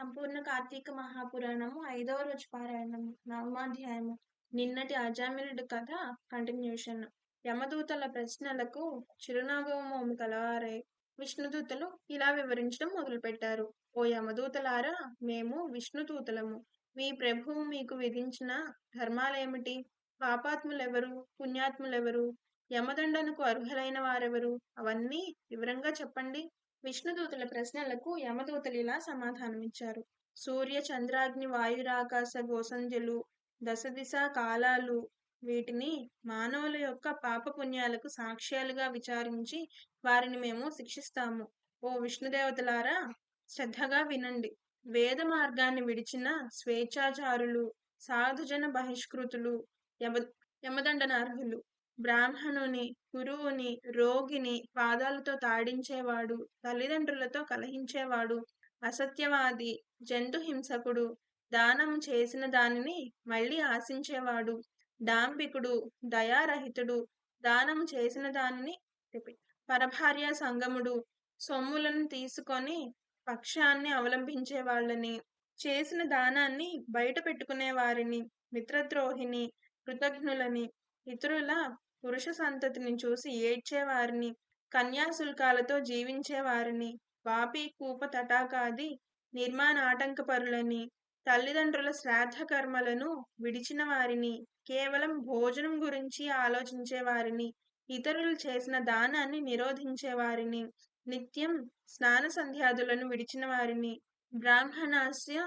సంపూర్ణ కార్తీక మహాపురాణము ఐదవ రోజు పారాయణము నవమాధ్యాయము నిన్నటి అజామిలుడి కథ కంటిన్యూషన్ యమదూతల ప్రశ్నలకు చిరునగమోము కలవారై విష్ణుదూతలు ఇలా వివరించడం మొదలుపెట్టారు. ఓ యమదూతలారా మేము విష్ణుదూతలము. మీ ప్రభువు మీకు విధించిన ధర్మాలేమిటి? పాపాత్ములెవరు? పుణ్యాత్ములెవరు? యమదండనకు అర్హులైన వారెవరు? అవన్నీ వివరంగా చెప్పండి. విష్ణుదూతల ప్రశ్నలకు యమదూతలు ఇలా సమాధానమిచ్చారు. సూర్య చంద్రాగ్ని వాయురాకాశ గోసంజలు దశ దిశ కాలాలు వీటిని మానవుల యొక్క పాపపుణ్యాలకు సాక్ష్యాలుగా విచారించి వారిని మేము శిక్షిస్తాము. ఓ విష్ణుదేవతలారా శ్రద్ధగా వినండి. వేద మార్గాన్ని విడిచిన స్వేచ్ఛాచారులు సాధుజన బహిష్కృతులు యమ యమదండనార్హులు బ్రాహ్మణుని గురువుని రోగిని పాదాలతో తాడించేవాడు తల్లిదండ్రులతో కలహించేవాడు అసత్యవాది జంతు హింసకుడు దానం చేసిన దానిని మళ్ళీ ఆశించేవాడు డాంబికుడు దయారహితుడు దానం చేసిన దానిని పరభార్య సంగముడు సొమ్ములను తీసుకొని పక్షాన్ని అవలంబించే వాళ్ళని చేసిన దానాన్ని బయట పెట్టుకునే వారిని మిత్రద్రోహిని కృతజ్ఞులని ఇతరుల పురుష సంతతిని చూసి ఏడ్చేవారిని కన్యాశుల్కాలతో జీవించేవారిని వాపి కూప తటాకాది నిర్మాణ ఆటంకపరులని తల్లిదండ్రుల శ్రాద్ధ కర్మలను విడిచిన వారిని కేవలం భోజనం గురించి ఆలోచించే వారిని ఇతరులు చేసిన దానాన్ని నిరోధించే వారిని నిత్యం స్నాన సంధ్యాదులను విడిచిన వారిని బ్రాహ్మణాస్య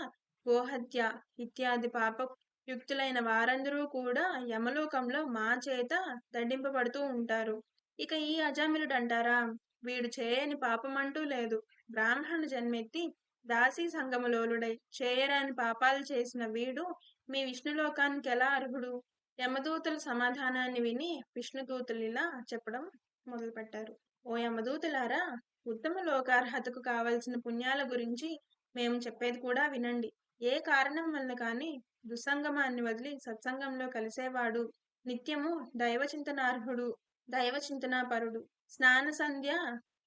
గోహత్య ఇత్యాది పాప యుక్తులైన వారందరూ కూడా యమలోకంలో మా చేత దండింపబడుతూ ఉంటారు. ఇక ఈ అజామిలుడంటారా? వీడు చేయని పాపమంటూ లేదు. బ్రాహ్మణు జన్మెత్తి దాసీ సంగమలోలుడై చేయరాని పాపాలు చేసిన వీడు మీ విష్ణులోకానికి ఎలా అర్హుడు? యమదూతల సమాధానాన్ని విని విష్ణుదూతలు ఇలా చెప్పడం మొదలుపెట్టారు. ఓ యమదూతలారా ఉత్తమ లోకార్హతకు కావలసిన పుణ్యాల గురించి మేము చెప్పేది కూడా వినండి. ఏ కారణం వల్ల కానీ దుస్సంగమాన్ని వదిలి సత్సంగంలో కలిసేవాడు నిత్యము దైవచింతనార్హుడు దైవ చింతనాపరుడు స్నాన సంధ్య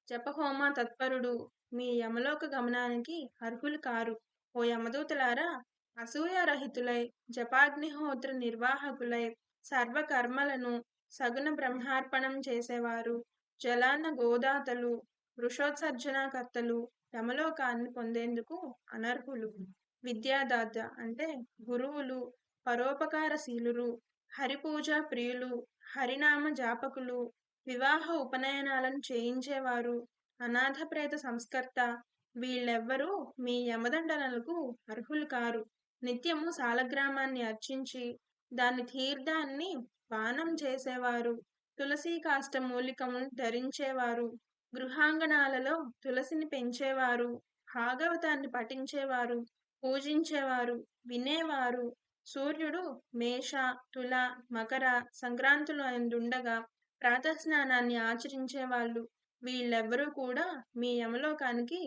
జపహోమ తత్పరుడు. మీ యమలోక గమనానికి అర్హులు కారు. ఓ యమదూతలారా అసూయారహితులై జపాగ్నిహోత్ర నిర్వాహకులై సర్వకర్మలను సగుణ బ్రహ్మార్పణం చేసేవారు. జలాన్న గోదాతలు వృషోత్సర్జనాకర్తలు యమలోకాన్ని పొందేందుకు అనర్హులు. విద్యాదాత అంటే గురువులు పరోపకారశీలురు హరిపూజా ప్రియులు హరినామ జాపకులు వివాహ ఉపనయనాలను చేయించేవారు అనాథ ప్రేత సంస్కర్త వీళ్ళెవ్వరూ మీ యమదండనలకు అర్హులు కారు. నిత్యము సాలగ్రామాన్ని అర్చించి దాని తీర్థాన్ని పానం చేసేవారు. తులసి కాష్ట మూలికమును ధరించేవారు. గృహాంగణాలలో తులసిని పెంచేవారు. భాగవతాన్ని పఠించేవారు. పూజించేవారు వినేవారు. సూర్యుడు మేష తుల మకర సంక్రాంతులు అందుండగా ప్రాతస్నానాన్ని ఆచరించే వాళ్ళు వీళ్ళెవ్వరూ కూడా మీ యమలోకానికి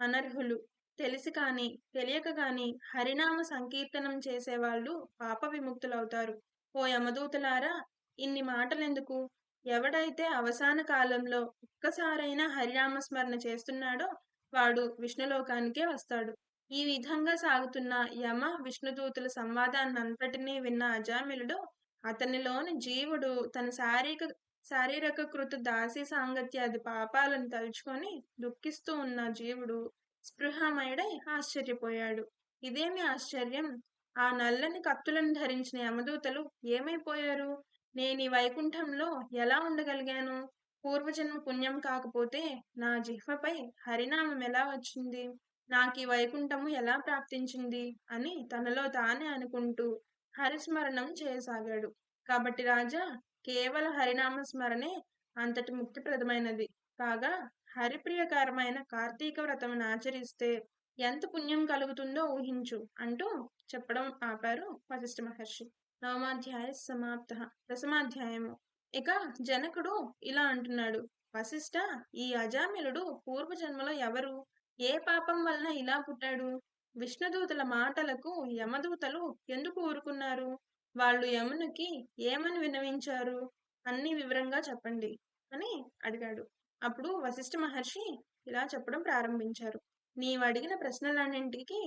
అనర్హులు. తెలిసి కాని తెలియక గాని హరినామ సంకీర్తనం చేసేవాళ్ళు పాప విముక్తులవుతారు. ఓ యమదూతలారా ఇన్ని మాటలెందుకు? ఎవడైతే అవసాన కాలంలో ఒక్కసారైనా హరినామస్మరణ చేస్తున్నాడో వాడు విష్ణులోకానికే వస్తాడు. ఈ విధంగా సాగుతున్న యమ విష్ణుదూతుల సంవాదాన్నంతటినీ విన్న అజామిలుడు అతనిలోని జీవుడు తన శారీరక శారీరక కృత దాసి సాంగత్యాది పాపాలను తలుచుకొని దుఃఖిస్తూ ఉన్న జీవుడు స్పృహమయుడై ఆశ్చర్యపోయాడు. ఇదేమి ఆశ్చర్యం? ఆ నల్లని కత్తులను ధరించిన యమదూతలు ఏమైపోయారు? నేను ఈ వైకుంఠంలో ఎలా ఉండగలిగాను? పూర్వజన్మ పుణ్యం కాకపోతే నా జిహ్వపై హరినామం ఎలా వచ్చింది? నాకు ఈ వైకుంఠము ఎలా ప్రాప్తించింది? అని తనలో తానే అనుకుంటూ హరిస్మరణం చేయసాగాడు. కాబట్టి రాజా కేవల హరినామ స్మరణే అంతటి ముక్తిప్రదమైనది. కాగా హరిప్రియకరమైన కార్తీక వ్రతమును ఆచరిస్తే ఎంత పుణ్యం కలుగుతుందో ఊహించు అంటూ చెప్పడం ఆపారు వశిష్ఠ మహర్షి. నవమాధ్యాయ సమాప్త. దశమాధ్యాయము. ఇక జనకుడు ఇలా అంటున్నాడు. వశిష్ఠ ఈ అజామిలుడు పూర్వజన్మలో ఎవరు? ఏ పాపం వలన ఇలా పుట్టాడు? విష్ణుదూతల మాటలకు యమదూతలు ఎందుకు ఊరుకున్నారు? వాళ్ళు యమునికి ఏమని వినవించారు అన్ని వివరంగా చెప్పండి అని అడిగాడు. అప్పుడు వశిష్ఠ మహర్షి ఇలా చెప్పడం ప్రారంభించారు. నీవు అడిగిన ప్రశ్నలన్నింటికి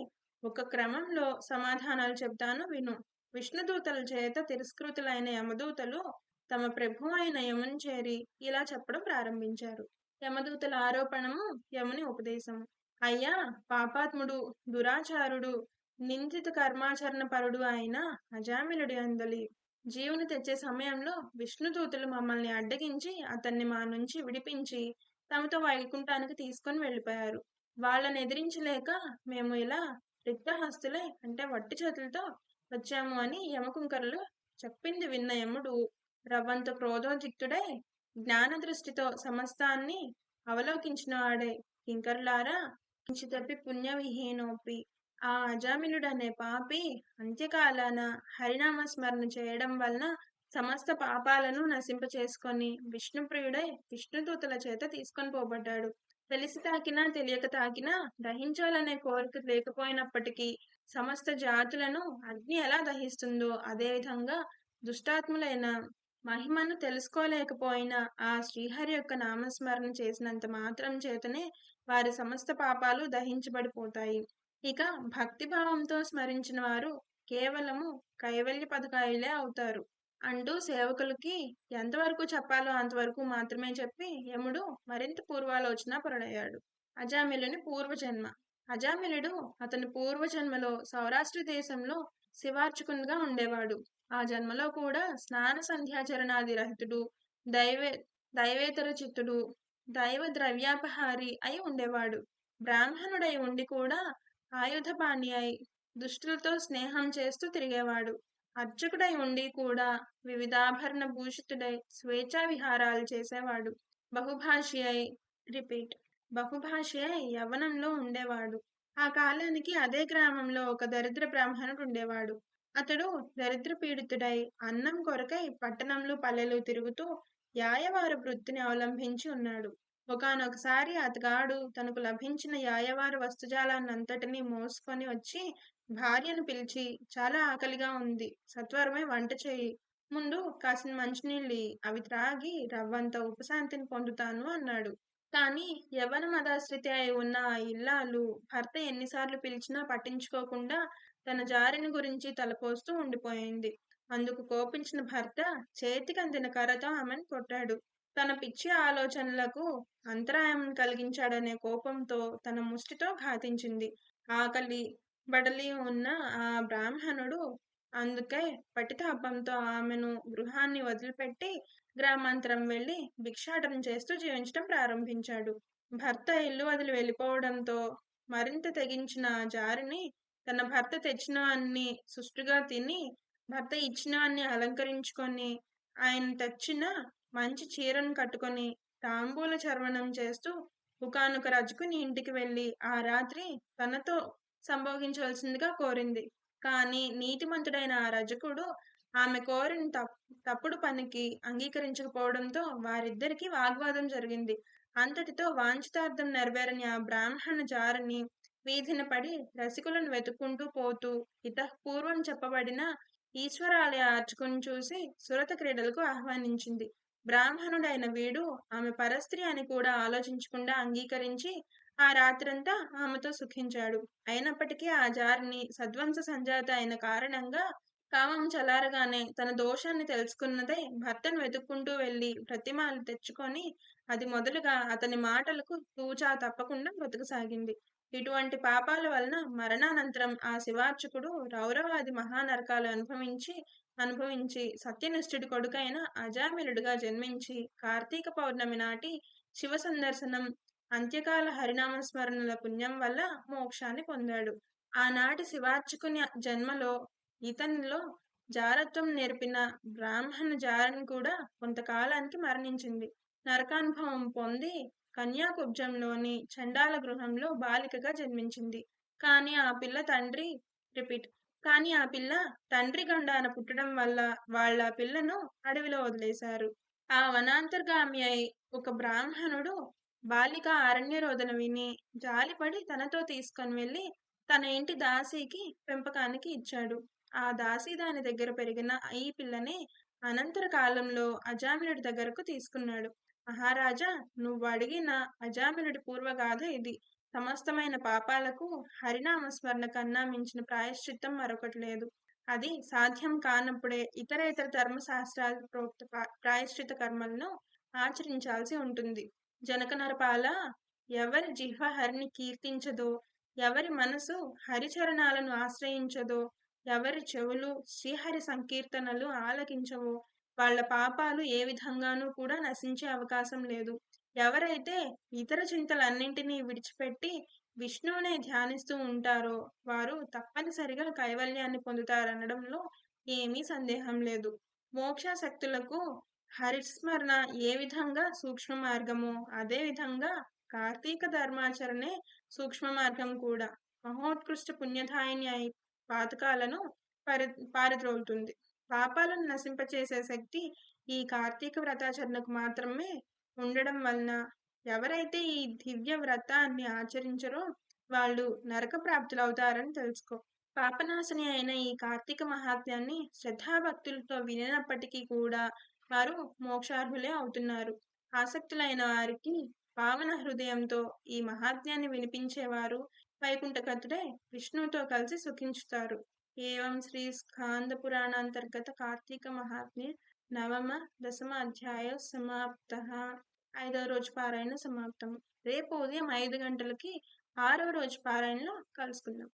ఒక క్రమంలో సమాధానాలు చెబుతాను విను. విష్ణుదూతల చేత తిరస్కృతులైన యమదూతలు తమ ప్రభు అయిన యముని చేరి ఇలా చెప్పడం ప్రారంభించారు. యమదూతల ఆరోపణము యముని ఉపదేశము. అయ్యా! పాపాత్ముడు దురాచారుడు నిందిత కర్మాచరణ పరుడు అయిన అజామిలుడి అందలి జీవుని తెచ్చే సమయంలో విష్ణుదూతులు మమ్మల్ని అడ్డగించి అతన్ని మా నుంచి విడిపించి తమతో వైకుంఠానికి తీసుకొని వెళ్ళిపోయారు. వాళ్ళని ఎదిరించలేక మేము ఇలా రిక్తహస్తులే అంటే వట్టి చేతులతో వచ్చాము అని యమకుంకరులు చెప్పింది విన్న యముడు రవ్వంత క్రోధోదిక్తుడై జ్ఞాన దృష్టితో సమస్తాన్ని అవలోకించిన వాడే కింకరులారా తప్పి పుణ్యవిహీనోపి ఆ అజామిలుడనే పాపి అంత్యకాలాన హరినామ స్మరణ చేయడం వలన సమస్త పాపాలను నశింపచేసుకొని విష్ణుప్రియుడై విష్ణుదూతల చేత తీసుకొని పోబడ్డాడు. తెలిసి తాకినా తెలియక తాకినా దహించాలనే కోరిక లేకపోయినప్పటికీ సమస్త జాతులను అగ్ని ఎలా దహిస్తుందో అదేవిధంగా దుష్టాత్ములైన మహిమను తెలుసుకోలేకపోయిన ఆ శ్రీహరి యొక్క నామస్మరణ చేసినంత మాత్రం చేతనే వారి సమస్త పాపాలు దహించబడిపోతాయి. ఇక భక్తిభావంతో స్మరించిన వారు కేవలము కైవల్య పథకాయులే అవుతారు. అంటూ సేవకులకి ఎంతవరకు చెప్పాలో అంతవరకు మాత్రమే చెప్పి యముడు మరింత పూర్వాలోచన పరుడయ్యాడు. అజామిలుని పూర్వజన్మ అజామిలుడు అతని పూర్వజన్మలో సౌరాష్ట్ర దేశంలో శివార్చకునిగా ఉండేవాడు. ఆ జన్మలో కూడా స్నాన సంధ్యాచరణాది రహితుడు దైవే దైవేతర చిత్తుడు దైవ ద్రవ్యాపహారి అయి ఉండేవాడు. బ్రాహ్మణుడై ఉండి కూడా ఆయుధపాణి అయి దుష్టులతో స్నేహం చేస్తూ తిరిగేవాడు. అర్చకుడై ఉండి కూడా వివిధాభరణ భూషితుడై స్వేచ్ఛా విహారాలు చేసేవాడు. బహుభాషి అయి రిపీట్. బహుభాషే అయి యవ్వనంలో ఉండేవాడు. ఆ కాలానికి అదే గ్రామంలో ఒక దరిద్ర బ్రాహ్మణుడు ఉండేవాడు. అతడు దరిద్ర పీడితుడై అన్నం కొరకై పట్టణంలో పల్లెలు తిరుగుతూ యాయవారు వృత్తిని అవలంబించి ఉన్నాడు. ఒకనొకసారి అతగాడు తనకు లభించిన యాయవారు వస్తుజాలాన్నంతటినీ మోసుకొని వచ్చి భార్యను పిలిచి చాలా ఆకలిగా ఉంది సత్వరమే వంట చేయి. ముందు కాసిన మంచినీళ్ళు అవి త్రాగి రవ్వంత ఉపశాంతిని పొందుతాను అన్నాడు. కానీ యవ్వన మదాశ్రితి అయి ఉన్న ఆ ఇల్లాలు భర్త ఎన్నిసార్లు పిలిచినా పట్టించుకోకుండా తన జారిని గురించి తలపోస్తూ ఉండిపోయింది. అందుకు కోపించిన భర్త చేతికి అందిన కర్రతో ఆమెను కొట్టాడు. తన పిచ్చి ఆలోచనలకు అంతరాయం కలిగించాడనే కోపంతో తన ముష్టితో ఘాతించింది. ఆకలి బడలి ఉన్న ఆ బ్రాహ్మణుడు అందుకే పటితాపంతో ఆమెను గృహాన్ని వదిలిపెట్టి గ్రామాంతరం వెళ్ళి భిక్షాటన చేస్తూ జీవించడం ప్రారంభించాడు. భర్త ఇల్లు వదిలి వెళ్ళిపోవడంతో మరింత తెగించిన జారిని తన భర్త తెచ్చినవన్నీ సుష్టుగా తిని భర్త ఇచ్చినవన్నీ అలంకరించుకొని ఆయన తెచ్చిన మంచి చీరను కట్టుకొని తాంబూల చర్వణం చేస్తూ ఒకనొక రజకుని ఇంటికి వెళ్ళి ఆ రాత్రి తనతో సంభోగించవలసిందిగా కోరింది. కానీ నీతిమంతుడైన ఆ రజకుడు ఆమె కోరిన తప్పుడు పనికి అంగీకరించకపోవడంతో వారిద్దరికి వాగ్వాదం జరిగింది. అంతటితో వాంఛితార్థం నెరవేరని ఆ బ్రాహ్మణ జారిని వీధిన పడి రసికులను వెతుక్కుంటూ పోతూ పూర్వం చెప్పబడిన ఈశ్వరాలయ అర్చకుని చూసి సురత క్రీడలకు ఆహ్వానించింది. బ్రాహ్మణుడైన వీడు ఆమె పరస్త్రీ అని కూడా ఆలోచించకుండా అంగీకరించి ఆ రాత్రంతా ఆమెతో సుఖించాడు. అయినప్పటికీ ఆ జారిని సద్వంశ సంజాత అయిన కారణంగా కామం చలారగానే తన దోషాన్ని తెలుసుకున్నదే భర్తను వెతుక్కుంటూ వెళ్ళి ప్రతిమాలు తెచ్చుకొని అది మొదలుగా అతని మాటలకు తూచా తప్పకుండా బ్రతకసాగింది. ఇటువంటి పాపాల వలన మరణానంతరం ఆ శివార్చకుడు రౌరవాది మహానరకాలు అనుభవించి అనుభవించి సత్యనిష్ఠుడి కొడుకైన అజామిలుడిగా జన్మించి కార్తీక పౌర్ణమి నాటి శివ సందర్శనం అంత్యకాల హరినామ స్మరణల పుణ్యం వల్ల మోక్షాన్ని పొందాడు. ఆనాటి శివార్చకుని జన్మలో ఇతనిలో జారత్వం నేర్పిన బ్రాహ్మణ జారని కూడా కొంతకాలానికి మరణించింది. నరకానుభవం పొంది కన్యాకుబ్జంలోని చండాల గృహంలో బాలికగా జన్మించింది. కానీ ఆ పిల్ల తండ్రి రిపీట్ కానీ ఆ పిల్ల తండ్రి గండాన పుట్టడం వల్ల వాళ్ళ పిల్లను అడవిలో వదిలేశారు. ఆ వనాంతర్గామి అయి ఒక బ్రాహ్మణుడు బాలిక అరణ్యరోధన విని జాలిపడి తనతో తీసుకొని వెళ్ళి తన ఇంటి దాసీకి పెంపకానికి ఇచ్చాడు. ఆ దాసి దాని దగ్గర పెరిగిన ఈ పిల్లని అనంతర కాలంలో అజామినుడి దగ్గరకు తీసుకున్నాడు. మహారాజా నువ్వు అడిగిన అజామినుడి పూర్వగాథ ఇది. సమస్తమైన పాపాలకు హరినామ స్మరణ కన్నా మించిన ప్రాయశ్చిత్తం మరొకటి లేదు. అది సాధ్యం కానప్పుడే ఇతర ఇతర ధర్మశాస్త్రాల ప్రోక్త ప్రాయశ్చిత కర్మలను ఆచరించాల్సి ఉంటుంది. జనక నరపాల ఎవరి జిహ్వ హరిని కీర్తించదో ఎవరి మనసు హరిచరణాలను ఆశ్రయించదో ఎవరి చెవులు శ్రీహరి సంకీర్తనలు ఆలకించవో వాళ్ళ పాపాలు ఏ విధంగానూ కూడా నశించే అవకాశం లేదు. ఎవరైతే ఇతర చింతలన్నింటినీ విడిచిపెట్టి విష్ణువునే ధ్యానిస్తూ ఉంటారో వారు తప్పనిసరిగా కైవల్యాన్ని పొందుతారనడంలో ఏమీ సందేహం లేదు. మోక్షాసక్తులకు హరిస్మరణ ఏ విధంగా సూక్ష్మ మార్గము అదే విధంగా కార్తీక ధర్మాచరణే సూక్ష్మ మార్గం కూడా. మహోత్కృష్ట పుణ్యధాయిని అయి పాతకాలను పరి పారిద్రోలుతుంది పాపాలను నశింపచేసే శక్తి ఈ కార్తీక వ్రతాచరణకు మాత్రమే ఉండడం వలన ఎవరైతే ఈ దివ్య వ్రతాన్ని ఆచరించరో వాళ్ళు నరక ప్రాప్తులవుతారని తెలుసుకో. పాపనాశని అయిన ఈ కార్తీక మహాత్మ్యాన్ని శ్రద్ధాభక్తులతో వినినప్పటికీ కూడా వారు మోక్షార్హులే అవుతున్నారు. ఆసక్తులైన వారికి పావన హృదయంతో ఈ మహాత్మ్యాన్ని వినిపించేవారు వైకుంఠకతుడే విష్ణువుతో కలిసి సుఖించుతారు. ఏవం శ్రీ స్కాంద పురాణాంతర్గత కార్తీక మహాత్మ్య నవమ దశమ అధ్యాయ సమాప్త. ఐదవ రోజు పారాయణ సమాప్తం. రేపు ఉదయం ఐదు గంటలకి ఆరో రోజు పారాయణలో కలుసుకుందాం.